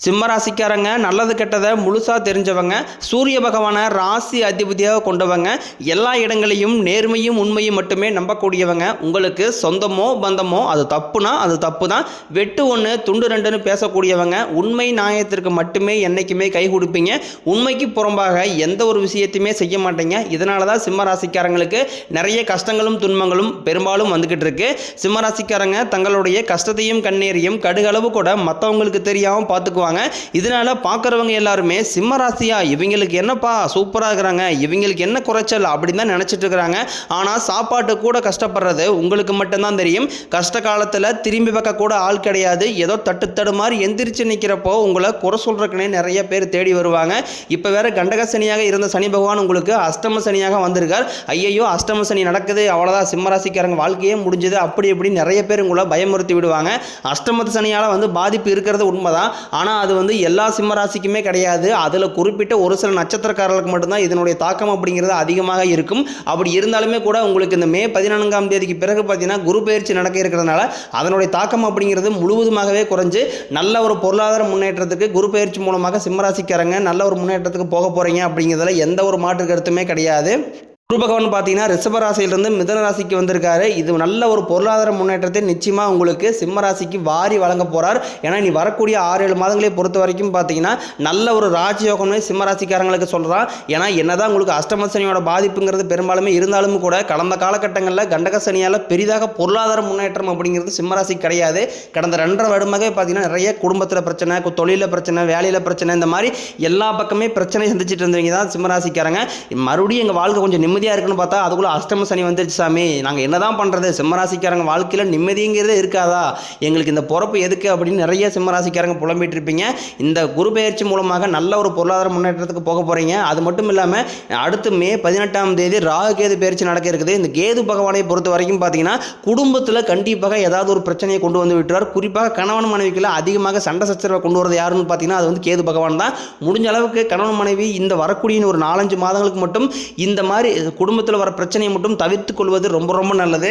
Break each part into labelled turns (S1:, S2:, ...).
S1: சிம்மராசிக்காரங்க நல்லது கெட்டதை முழுசாக தெரிஞ்சவங்க சூரிய பகவானை ராசி அதிபதியாக கொண்டவங்க எல்லா இடங்களையும் நேர்மையும் உண்மையும் மட்டுமே நம்பக்கூடியவங்க. உங்களுக்கு சொந்தமோ பந்தமோ அது தப்புனா அது தப்பு தான் வெட்டு ஒன்று துண்டு ரெண்டுன்னு பேசக்கூடியவங்க. உண்மை நியாயத்திற்கு மட்டுமே என்றைக்குமே கை கொடுப்பீங்க. உண்மைக்கு புறம்பாக எந்த ஒரு விஷயத்தையுமே செய்ய மாட்டீங்க. இதனால தான் சிம்மராசிக்காரங்களுக்கு நிறைய கஷ்டங்களும் துன்பங்களும் பெரும்பாலும் வந்துக்கிட்டு இருக்கு. சிம்மராசிக்காரங்க தங்களுடைய கஷ்டத்தையும் கண்ணீரையும் கடுகளவு கூட மற்றவங்களுக்கு தெரியாமல் பார்த்துக்குவாங்க. இதனால பார்க்குறவங்க எல்லாருமே சிம்ம ராசியா இவங்களுக்கு என்னப்பா சூப்பராக இருக்கிறாங்க இவங்களுக்கு என்ன குறைச்சல் அப்படின்னு தான் நினச்சிட்டு இருக்கிறாங்க. ஆனால் சாப்பாட்டு கூட கஷ்டப்படுறது உங்களுக்கு மட்டும்தான் தெரியும். கஷ்ட காலத்தில் திரும்பி பார்க்க கூட ஆள் கிடையாது. ஏதோ தட்டு தடு மாதிரி எந்திரிச்சு நிற்கிறப்போ உங்களை குறை சொல்கிறக்குனே நிறைய பேர் தேடி வருவாங்க. இப்போ வேற கண்டக சனியாக இருந்த சனி பகவான் உங்களுக்கு அஷ்டம சனியாக வந்திருக்கார். ஐயையோ அஷ்டம சனி நடக்குது. அவ்வளோதான் சிம்மராசிக்காரங்க வாழ்க்கையே முடிஞ்சது. அப்படி இப்படி நிறைய பேர் உங்களை பயமுறுத்தி விடுவாங்க. அஷ்டமத்து சனியால் வந்து பாதிப்பு இருக்கிறது உண்மைதான். ஆனால் அது வந்து எல்லா சிம்மராசிக்குமே கிடையாது. அதில் குறிப்பிட்ட ஒரு சில நட்சத்திரக்காரர்களுக்கு மட்டும்தான் இதனுடைய தாக்கம் அப்படிங்கிறது அதிகமாக இருக்கும். அப்படி இருந்தாலுமே கூட உங்களுக்கு இந்த மே பதினான்காம் தேதிக்கு பிறகு பார்த்தீங்கன்னா குரு பயிற்சி நடக்க இருக்கிறதுனால அதனுடைய தாக்கம் அப்படிங்கிறது முழுவதுமாகவே குறைஞ்சு நல்ல ஒரு பொருளாதார முன்னேற்றத்துக்கு குரு பயிற்சி மூலமாக சிம்மராசிக்காரங்க நல்ல ஒரு முன்னேற்றத்துக்கு போக போகிறீங்க அப்படிங்கிறதுல எந்த ஒரு மாற்று கருத்துமே கிடையாது. குரு பகவான் பார்த்தீங்கன்னா ரிஷப ராசியிலிருந்து மிதன ராசிக்கு வந்திருக்காரு. இது நல்ல ஒரு பொருளாதார முன்னேற்றத்தை நிச்சயமாக உங்களுக்கு சிம்ம ராசிக்கு வாரி வழங்க போகிறார் ஏன்னா நீ வரக்கூடிய ஆறு ஏழு மாதங்களை பொறுத்த வரைக்கும் பார்த்தீங்கன்னா நல்ல ஒரு ராஜயோகம்னு சிம்ம ராசிக்காரங்களுக்கு சொல்கிறான் ஏன்னா என்னதான் உங்களுக்கு அஷ்டம சனியோட பாதிப்புங்கிறது பெரும்பாலுமே இருந்தாலும் கூட கடந்த காலகட்டங்களில் கண்டக சனியால் பெரிதாக பொருளாதார முன்னேற்றம் அப்படிங்கிறது சிம்ம கிடையாது. கடந்த ரெண்டரை வருடமாகவே பார்த்தீங்கன்னா நிறைய குடும்பத்தில் பிரச்சனை தொழிலில் பிரச்சனை வேலையில் பிரச்சனை இந்த மாதிரி எல்லா பக்கமே பிரச்சனை சந்திச்சுட்டு இருந்தவங்க தான் சிம்மராசிக்காரங்க மறுபடியும் எங்கள் வாழ்க்கை கொஞ்சம் நிம்மதியாக இருக்குன்னு பார்த்தா அதுக்குள்ளே அஷ்டம சனி வந்துருச்சு சாமி. நாங்கள் என்ன தான் பண்ணுறது சிம்மராசிக்காரங்க வாழ்க்கையில் நிம்மதிங்கிறதே இருக்காதா? எங்களுக்கு இந்த பொறப்பு எதுக்கு அப்படின்னு நிறைய சிம்மராசிக்காரங்க புலம்பிட்டு இருப்பீங்க. இந்த குரு பெயர்ச்சி மூலமாக நல்ல ஒரு பொருளாதார முன்னேற்றத்துக்கு போக போகிறீங்க அது மட்டும் இல்லாமல் அடுத்து மே பதினெட்டாம் தேதி ராகு கேது பயிற்சி நடக்க இருக்குது. இந்த கேது பகவானை பொறுத்த வரைக்கும் பார்த்தீங்கன்னா குடும்பத்தில் கண்டிப்பாக ஏதாவது ஒரு பிரச்சனையை கொண்டு வந்து விட்டுறார் குறிப்பாக கணவன் மனைவிக்குள்ள அதிகமாக சண்டை சச்சரவை கொண்டு வரது யாருன்னு பார்த்தீங்கன்னா அது வந்து கேது பகவான் தான். முடிஞ்ச அளவுக்கு கணவன் மனைவி இந்த வரக்கூடிய ஒரு நாலஞ்சு மாதங்களுக்கு மட்டும் இந்த மாதிரி குடும்பத்தில் வர பிரச்சனையை மட்டும் தவிர்த்து கொள்வது ரொம்ப ரொம்ப நல்லது.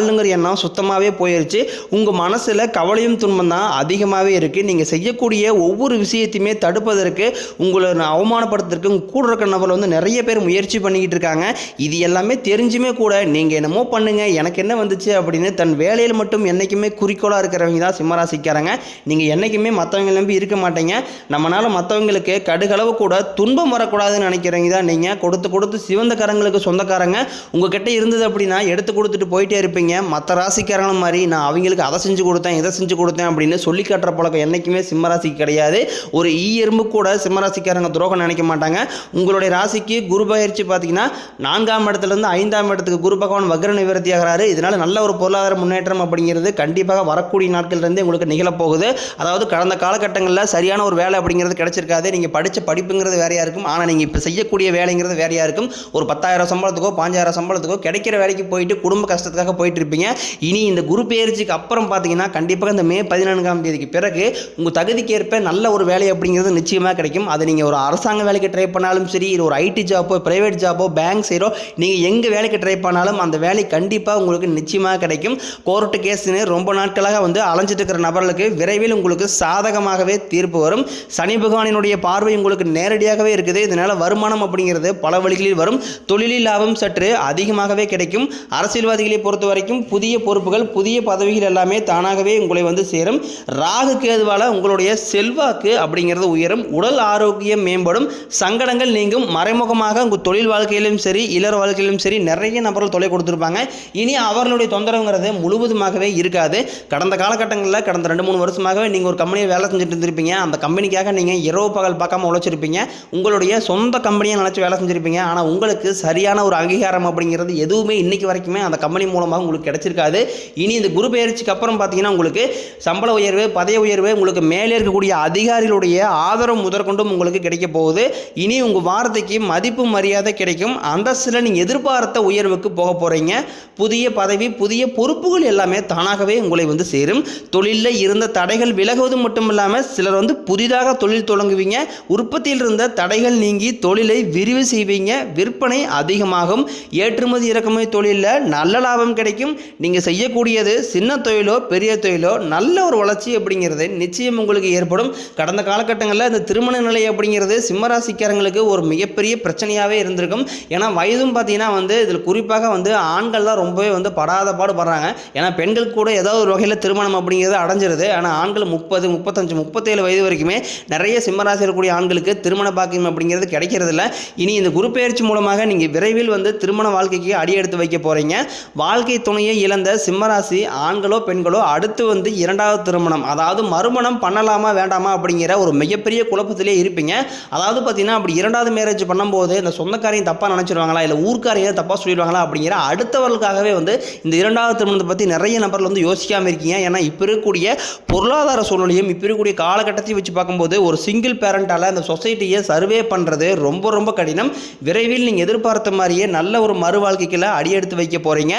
S1: வாழணுங்கிற எண்ணம் சுத்தமாகவே போயிருச்சு. உங்கள் மனசில் கவலையும் துன்பம் தான் அதிகமாகவே இருக்குது நீங்கள் செய்யக்கூடிய ஒவ்வொரு விஷயத்தையுமே தடுப்பதற்கு உங்களை நான் அவமானப்படுத்துறதுக்கு உங்கள் கூட இருக்க நபர் வந்து நிறைய பேர் முயற்சி பண்ணிக்கிட்டு இருக்காங்க. இது எல்லாமே தெரிஞ்சுமே கூட நீங்கள் என்னமோ பண்ணுங்கள் எனக்கு என்ன வந்துச்சு அப்படின்னு தன் வேலையில் மட்டும் என்றைக்குமே குறிக்கோளாக இருக்கிறவங்க தான் சிம்மராசிக்காரங்க. நீங்கள் என்றைக்குமே மற்றவங்க நம்பி இருக்க மாட்டீங்க. நம்மளால் மற்றவங்களுக்கு கடுகளவு கூட துன்பம் வரக்கூடாதுன்னு நினைக்கிறவங்க தான் நீங்கள் கொடுத்து கொடுத்து சிவந்த கரங்களுக்கு சொந்தக்காரங்க. உங்ககிட்ட இருந்தது அப்படின்னா எடுத்து கொடுத்துட்டு போயிட்டே இருப்பீங்க. மற்ற ராசிக்காரங்களும் மாதிரி நான் அவங்களுக்கு அதை செஞ்சு கொடுத்தேன் இதை செஞ்சு கொடுத்தேன் அப்படின்னு சொல்லி காட்டுற பழக்கம் என்றைக்குமே சிம்மராசிக்கு கிடையாது. ஒரு ஈ எறும்பு கூட சிம்மராசிக்காரங்க துரோகம் நினைக்க மாட்டாங்க. உங்களுடைய ராசிக்கு குரு பயிற்சி பார்த்தீங்கன்னா நான்காம் இடத்துலேருந்து ஐந்தாம் இடத்துக்கு குரு பகவான் வக்ர நிவர்த்தி ஆகிறாரு. இதனால் நல்ல ஒரு பொருளாதார முன்னேற்றம் அப்படிங்கிறது கண்டிப்பாக வரக்கூடிய நாட்கள்லேருந்து உங்களுக்கு நிகழப்போகுது. அதாவது கடந்த காலகட்டங்களில் சரியான ஒரு வேலை அப்படிங்கிறது கிடைச்சிருக்காது. நீங்கள் படித்த படிப்புங்கிறது வேறையாக இருக்கும். ஆனால் நீங்கள் இப்போ செய்யக்கூடிய வேலைங்கிறது வேறையாக இருக்கும். ஒரு பத்தாயிரம் சம்பளத்துக்கோ பாஞ்சாயிரம் சம்பளத்துக்கோ கிடைக்கிற வேலைக்கு போயிட்டு குடும்ப கஷ்டத்துக்காக போயிட்டு இருப்பீங்க இனி இந்த குரு பெயர்ச்சிக்கு அப்புறம் பார்த்தீங்கன்னா கண்டிப்பாக இந்த மே பதினான்காம் தேதிக்கு பிறகு உங்கள் தகுதிக்கேற்ப நல்ல ஒரு வேலை அப்படிங்கிறது நிச்சயமாக கிடைக்கும். அது நீங்கள் ஒரு அரசாங்க வேலைக்கு ட்ரை பண்ணாலும் சரி இல்லை ஒரு ஐடி ஜாப்போ ப்ரைவேட் ஜாப்போ பேங்க் சைடோ நீங்கள் எங்கே வேலைக்கு ட்ரை பண்ணாலும் அந்த வேலை கண்டிப்பாக உங்களுக்கு நிச்சயமாக கிடைக்கும். கோர்ட்டு கேஸ்னு ரொம்ப நாட்களாக வந்து அலைஞ்சிட்டு இருக்கிற நபர்களுக்கு விரைவில் உங்களுக்கு சாதகமாகவே தீர்ப்பு வரும். சனி பகவானினுடைய பார்வை உங்களுக்கு நேரடியாகவே இருக்குது. இதனால் வருமானம் அப்படிங்கிறது பல வழிகளில் வரும். தொழிலில் லாபம் சற்று அதிகமாகவே கிடைக்கும். அரசியல்வாதிகளை பொறுத்தவரை வரைக்கும் புதிய பொறுப்புகள் புதிய பதவிகள் எல்லாமே தானாகவே உங்களை வந்து சேரும். ராகு கேதுவால் உங்களுடைய செல்வாக்கு அப்படிங்கிறது உயரும். உடல் ஆரோக்கியம் மேம்படும். சங்கடங்கள் நீங்கும். மறைமுகமாக உங்கள் தொழில் வாழ்க்கையிலும் சரி இளர் வாழ்க்கையிலும் சரி நிறைய நபர்கள் தொலை கொடுத்துருப்பாங்க. இனி அவர்களுடைய தொந்தரவுங்கிறது முழுவதுமாகவே இருக்காது. கடந்த காலகட்டங்களில் கடந்த ரெண்டு மூணு வருஷமாகவே நீங்கள் ஒரு கம்பெனியில் வேலை செஞ்சுட்டு இருந்திருப்பீங்க. அந்த கம்பெனிக்காக நீங்கள் இரவு பகல் பார்க்காம உழைச்சிருப்பீங்க. உங்களுடைய சொந்த கம்பெனியை நினச்சி வேலை செஞ்சுருப்பீங்க. ஆனால் உங்களுக்கு சரியான ஒரு அங்கீகாரம் அப்படிங்கிறது எதுவுமே இன்னைக்கு வரைக்குமே அந்த கம்பெனி மூலமாக உங்களுக்கு கிடச்சிருக்காது. கிடைச்சிருக்காது இனி இந்த குரு பயிற்சிக்கு அப்புறம் பார்த்தீங்கன்னா உங்களுக்கு சம்பள உயர்வு பதவி உயர்வு உங்களுக்கு மேலே இருக்கக்கூடிய அதிகாரிகளுடைய ஆதரவு முதற்கொண்டும் உங்களுக்கு கிடைக்க போகுது. இனி உங்கள் வார்த்தைக்கு மதிப்பு மரியாதை கிடைக்கும். அந்தஸ்தில் நீங்கள் எதிர்பார்த்த உயர்வுக்கு போக போகிறீங்க புதிய பதவி புதிய பொறுப்புகள் எல்லாமே தானாகவே உங்களை வந்து சேரும். தொழிலில் இருந்த தடைகள் விலகுவது மட்டும் இல்லாமல் சிலர் வந்து புதிதாக தொழில் தொடங்குவீங்க. உற்பத்தியில் இருந்த தடைகள் நீங்கி தொழிலை விரிவு செய்வீங்க. விற்பனை அதிகமாகும். ஏற்றுமதி இறக்குமதி தொழிலில் நல்ல லாபம் கிடைக்கும். நீங்கள் செய்யக்கூடியது சின்ன தொழிலோ பெரிய தொழிலோ நல்ல ஒரு வளர்ச்சி அப்படிங்கிறது நிச்சயம் உங்களுக்கு ஏற்படும். கடந்த காலகட்டங்களில் இந்த திருமண நிலை அப்படிங்கிறது சிம்மராசிக்காரங்களுக்கு ஒரு மிகப்பெரிய பிரச்சனையாகவே இருந்திருக்கும். ஏன்னா வயதும் பார்த்தீங்கன்னா வந்து இதில் குறிப்பாக வந்து ஆண்கள் தான் ரொம்பவே வந்து படாத பாடு படுறாங்க ஏன்னா பெண்கள் கூட ஏதாவது ஒரு வகையில் திருமணம் அப்படிங்கிறது அடைஞ்சிருது. ஆனால் ஆண்கள் முப்பது முப்பத்தஞ்சு முப்பத்தேழு வயது வரைக்குமே நிறைய சிம்மராசி இருக்கக்கூடிய ஆண்களுக்கு திருமண பாக்கியம் அப்படிங்கிறது கிடைக்கிறதில்ல. இனி இந்த குரு பெயர்ச்சி மூலமாக நீங்கள் விரைவில் வந்து திருமண வாழ்க்கைக்கு அடி எடுத்து வைக்க போகிறீங்க வாழ்க்கை துணையை இழந்த சிம்மராசி ஆண்களோ பெண்களோ அடுத்து வந்து இரண்டாவது திருமணம். அதாவது மறுமணம் பண்ணலாமா வேண்டாமா அப்படிங்கிற ஒரு மிகப்பெரிய குழப்பத்திலே இருப்பீங்க. அதாவது பார்த்தீங்கன்னா அப்படி இரண்டாவது மேரேஜ் பண்ணும்போது இந்த சொந்தக்காரையும் தப்பாக நினச்சிருவாங்களா? இல்லை ஊர்க்காரையும் தப்பாக சொல்லிடுவாங்களா அப்படிங்கிற அடுத்தவர்களுக்காகவே வந்து இந்த இரண்டாவது திருமணத்தை பற்றி நிறைய நபர்கள் வந்து யோசிக்காமல் இருக்கீங்க. ஏன்னா இப்போ இருக்கக்கூடிய பொருளாதார சூழ்நிலையும் இப்போ இருக்கக்கூடிய காலகட்டத்தையும் வச்சு பார்க்கும்போது ஒரு சிங்கிள் பேரண்டால் அந்த சொசைட்டியை சர்வே பண்ணுறது ரொம்ப ரொம்ப கடினம். விரைவில் நீங்கள் எதிர்பார்த்த மாதிரியே நல்ல ஒரு மறு வாழ்க்கைக்குள்ள அடியெடுத்து வைக்க போகிறீங்க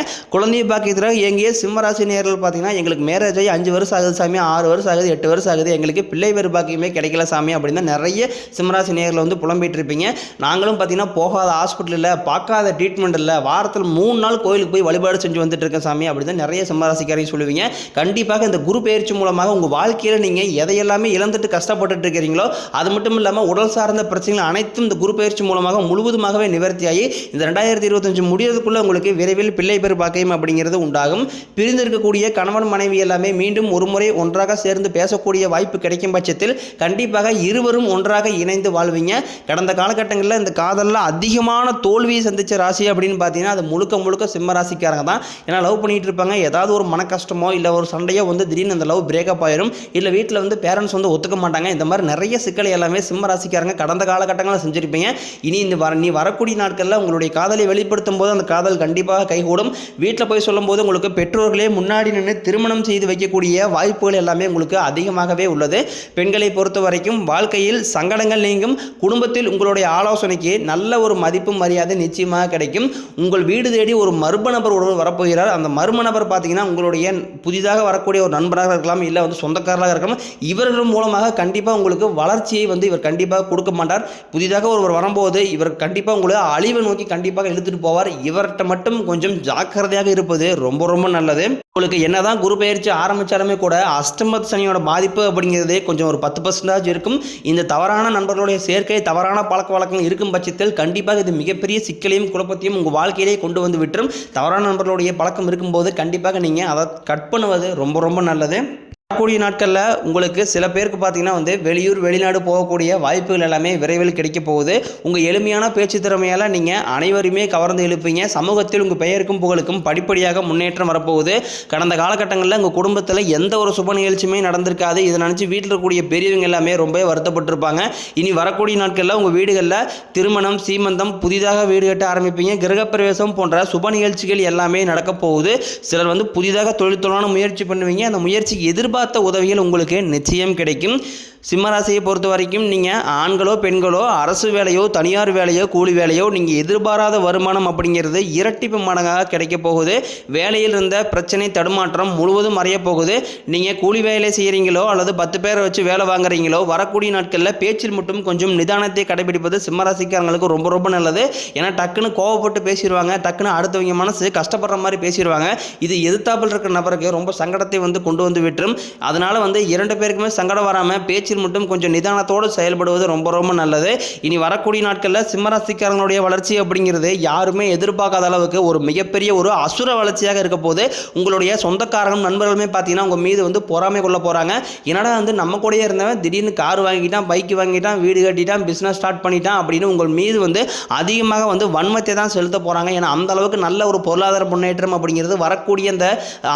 S1: குழந்தை பாக்கியத்தில் எங்கேயே சிம்மராசி நேரில் பார்த்தீங்கன்னா எங்களுக்கு மேரேஜ் ஆகி அஞ்சு வருஷம் ஆகுது சாமி ஆறு வருஷம் ஆகுது எட்டு வருஷம் ஆகுது. எங்களுக்கு பிள்ளை பேர் பாக்கியமே கிடைக்கல சாமி அப்படின்னு தான் நிறைய சிம்மராசி நேரில் வந்து புலம்பிட்டு இருப்பீங்க. நாங்களும் பார்த்தீங்கன்னா போகாத ஹாஸ்பிட்டல் இல்லை பார்க்காத ட்ரீட்மெண்ட் இல்லை வாரத்தில் மூணு நாள் கோயிலுக்கு போய் வழிபாடு செஞ்சு வந்துட்டு இருக்கேன் சாமி அப்படின்னு நிறைய சிம்மராசிக்காரையும் சொல்லுவீங்க. கண்டிப்பாக இந்த குரு பயிற்சி மூலமாக உங்கள் வாழ்க்கையில் நீங்கள் எதையெல்லாமே இழந்துட்டு கஷ்டப்பட்டுட்டு இருக்கிறீங்களோ அது மட்டும் இல்லாமல் உடல் சார்ந்த பிரச்சனைகள் அனைத்தும் இந்த குரு பயிற்சி மூலமாக முழுவதுமாகவே நிவர்த்தியாகி இந்த ரெண்டாயிரத்தி இருபத்தஞ்சு முடியறதுக்குள்ளே உங்களுக்கு விரைவில் பிள்ளை பேர் பாக்கியம் அப்படிங்கிறது உண்டாகும். பிரிந்திருக்கக்கூடிய கணவன் மனைவி எல்லாமே மீண்டும் ஒரு முறை ஒன்றாக சேர்ந்து பேசக்கூடிய வாய்ப்பு கிடைக்கும் பட்சத்தில் கண்டிப்பாக இருவரும் ஒன்றாக இணைந்து வாழ்வீங்க. கடந்த காலகட்டங்களில் இந்த காதலில் அதிகமான தோல்வியை சந்தித்த ராசி அப்படின்னு பார்த்தீங்கன்னா அது முழுக்க முழுக்க சிம்ம ராசிக்காரங்க தான். ஏன்னா லவ் பண்ணிட்டு இருப்பாங்க. ஏதாவது ஒரு மன கஷ்டமோ இல்லை ஒரு சண்டையோ வந்து திடீர்னு அந்த லவ் பிரேக்கப் ஆயிரும். இல்லை வீட்டில் வந்து பேரண்ட்ஸ் வந்து ஒத்துக்க மாட்டாங்க. இந்த மாதிரி நிறைய சிக்கலை எல்லாமே சிம்ம ராசிக்காரங்க கடந்த காலகட்டங்களில் செஞ்சுருப்பீங்க. இனி இந்த வர நீ வரக்கூடிய நாட்களில் உங்களுடைய காதலை வெளிப்படுத்தும் போது அந்த காதல் கண்டிப்பாக கைகூடும். வீட்டில் போய் சொல்லும்போது உங்களுக்கு பெற்றோர்களே முன்னாடி நின்று திருமணம் செய்து வைக்கக்கூடிய வாய்ப்புகள் எல்லாமே உங்களுக்கு அதிகமாகவே உள்ளது. பெண்களை பொறுத்த வரைக்கும் வாழ்க்கையில் சங்கடங்கள் நீங்கும். குடும்பத்தில் உங்களுடைய ஆலோசனைக்கு நல்ல ஒரு மதிப்பு மரியாதை நிச்சயமாக கிடைக்கும். உங்கள் வீடு தேடி ஒரு மர்ம நபர் ஒருவர் வரப்போகிறார். அந்த மர்ம நபர் பார்த்தீங்கன்னா உங்களுடைய புதிதாக வரக்கூடிய ஒரு நண்பராக இருக்கலாம் இல்லை வந்து சொந்தக்காரராக இருக்கலாம். இவர்கள் மூலமாக கண்டிப்பாக உங்களுக்கு வளர்ச்சியை வந்து இவர் கண்டிப்பாக கொடுக்க மாட்டார். புதிதாக ஒருவர் வரும்போது இவர் கண்டிப்பாக உங்களை அழிவை நோக்கி கண்டிப்பாக இழுத்துட்டு போவார். இவர்கிட்ட மட்டும் கொஞ்சம் ஜாக்கிரதையாக இருப்பது ரொம்ப ரொம்ப நல்லது. உங்களுக்கு என்னதான் குரு பயிற்சி ஆரம்பித்தாலுமே கூட அஷ்டமத் சனியோட பாதிப்பு அப்படிங்கிறதே கொஞ்சம் ஒரு பத்து பர்சன்டேஜ் இருக்கும். இந்த தவறான நண்பர்களுடைய சேர்க்கை தவறான பழக்க வழக்கம் இருக்கும் பட்சத்தில் கண்டிப்பாக இது மிகப்பெரிய சிக்கலையும் குழப்பத்தையும் உங்கள் வாழ்க்கையிலே கொண்டு வந்து விட்டுரும். தவறான நண்பர்களுடைய பழக்கம் இருக்கும்போது கண்டிப்பாக நீங்கள் அதை கட் பண்ணுவது ரொம்ப ரொம்ப நல்லது. வரக்கூடிய நாட்களில் உங்களுக்கு சில பேருக்கு பார்த்தீங்கன்னா வந்து வெளியூர் வெளிநாடு போகக்கூடிய வாய்ப்புகள் எல்லாமே விரைவில் கிடைக்க போகுது. உங்கள் எளிமையான பேச்சு திறமையால் நீங்கள் அனைவருமே கவர்ந்து எழுப்பீங்க. சமூகத்தில் உங்கள் பெயருக்கும் புகழுக்கும் படிப்படியாக முன்னேற்றம் வரப்போகுது. கடந்த காலகட்டங்களில் உங்கள் குடும்பத்தில் எந்த ஒரு சுப நிகழ்ச்சியுமே நடந்திருக்காது. இதை நினச்சி வீட்டில் இருக்கக்கூடிய பெரியவங்க எல்லாமே ரொம்ப வருத்தப்பட்டிருப்பாங்க. இனி வரக்கூடிய நாட்களில் உங்கள் வீடுகளில் திருமணம் சீமந்தம் புதிதாக வீடு கட்ட ஆரம்பிப்பீங்க. கிரகப்பிரவேசம் போன்ற சுப நிகழ்ச்சிகள் எல்லாமே நடக்க போகுது. சிலர் வந்து புதிதாக தொழில்துறான முயற்சி பண்ணுவீங்க. அந்த முயற்சிக்கு எதிர்பார்க்க உதவிகள் உங்களுக்கு நிச்சயம் கிடைக்கும். சிம்மராசியை பொறுத்த வரைக்கும் நீங்கள் ஆண்களோ பெண்களோ அரசு வேலையோ தனியார் வேலையோ கூலி வேலையோ நீங்கள் எதிர்பாராத வருமானம் அப்படிங்கிறது இரட்டிப்பு மடங்காக கிடைக்க போகுது. வேலையில் இருந்த பிரச்சனை தடுமாற்றம் முழுவதும் மறைய போகுது. நீங்கள் கூலி வேலை செய்கிறீங்களோ அல்லது பத்து பேரை வச்சு வேலை வாங்குறீங்களோ வரக்கூடிய நாட்களில் பேச்சில் மட்டும் கொஞ்சம் நிதானத்தை கடைபிடிப்பது சிம்மராசிக்காரங்களுக்கு ரொம்ப ரொம்ப நல்லது. ஏன்னா டக்குன்னு கோவப்பட்டு பேசிடுவாங்க டக்குன்னு அடுத்தவங்க மனசு கஷ்டப்படுற மாதிரி பேசிடுவாங்க இது எதிர்த்தாப்பில் இருக்கிற நபருக்கு ரொம்ப சங்கடத்தை வந்து கொண்டு வந்து விட்டுரும். அதனால் வந்து இரண்டு பேருக்குமே சங்கடம் வராமல் பேச்சு முயற்சியில் மட்டும் கொஞ்சம் நிதானத்தோடு செயல்படுவது ரொம்ப ரொம்ப நல்லது. இனி வரக்கூடிய நாட்களில் சிம்மராசிக்காரங்களுடைய வளர்ச்சி அப்படிங்கிறது யாருமே எதிர்பார்க்காத அளவுக்கு ஒரு மிகப்பெரிய ஒரு அசுர வளர்ச்சியாக இருக்க போது உங்களுடைய சொந்தக்காரங்களும் நண்பர்களுமே பார்த்தீங்கன்னா உங்கள் மீது வந்து பொறாமை கொள்ள போகிறாங்க என்னடா வந்து நம்ம கூடயே இருந்தவன் திடீர்னு கார் வாங்கிட்டான் பைக் வாங்கிட்டான் வீடு கட்டிட்டான் பிஸ்னஸ் ஸ்டார்ட் பண்ணிட்டான் அப்படின்னு உங்கள் மீது வந்து அதிகமாக வந்து வன்மத்தை தான் செலுத்த போகிறாங்க ஏன்னா அந்த அளவுக்கு நல்ல ஒரு பொருளாதார முன்னேற்றம் அப்படிங்கிறது வரக்கூடிய இந்த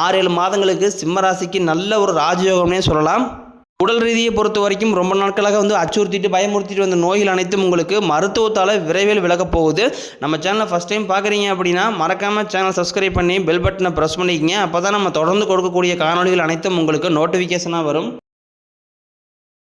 S1: ஆறு ஏழு மாதங்களுக்கு சிம்மராசிக்கு நல்ல ஒரு ராஜயோகம்னே சொல்லலாம். உடல் ரீதியை பொறுத்த வரைக்கும் ரொம்ப நாட்களாக வந்து அச்சுறுத்திட்டு பயமுறுத்திட்டு வந்த நோய்கள் அனைத்தும் உங்களுக்கு மருத்துவத்தால் விரைவில் விலகப் போகுது. நம்ம சேனலை ஃபஸ்ட் டைம் பார்க்குறீங்க அப்படின்னா மறக்காமல் சேனல் சப்ஸ்கிரைப் பண்ணி பெல் பட்டனை ப்ரெஸ் பண்ணிக்கங்க. அப்போ தான் நம்ம தொடர்ந்து கொடுக்கக்கூடிய காணொலிகள் அனைத்தும் உங்களுக்கு நோட்டிஃபிகேஷனாக வரும்.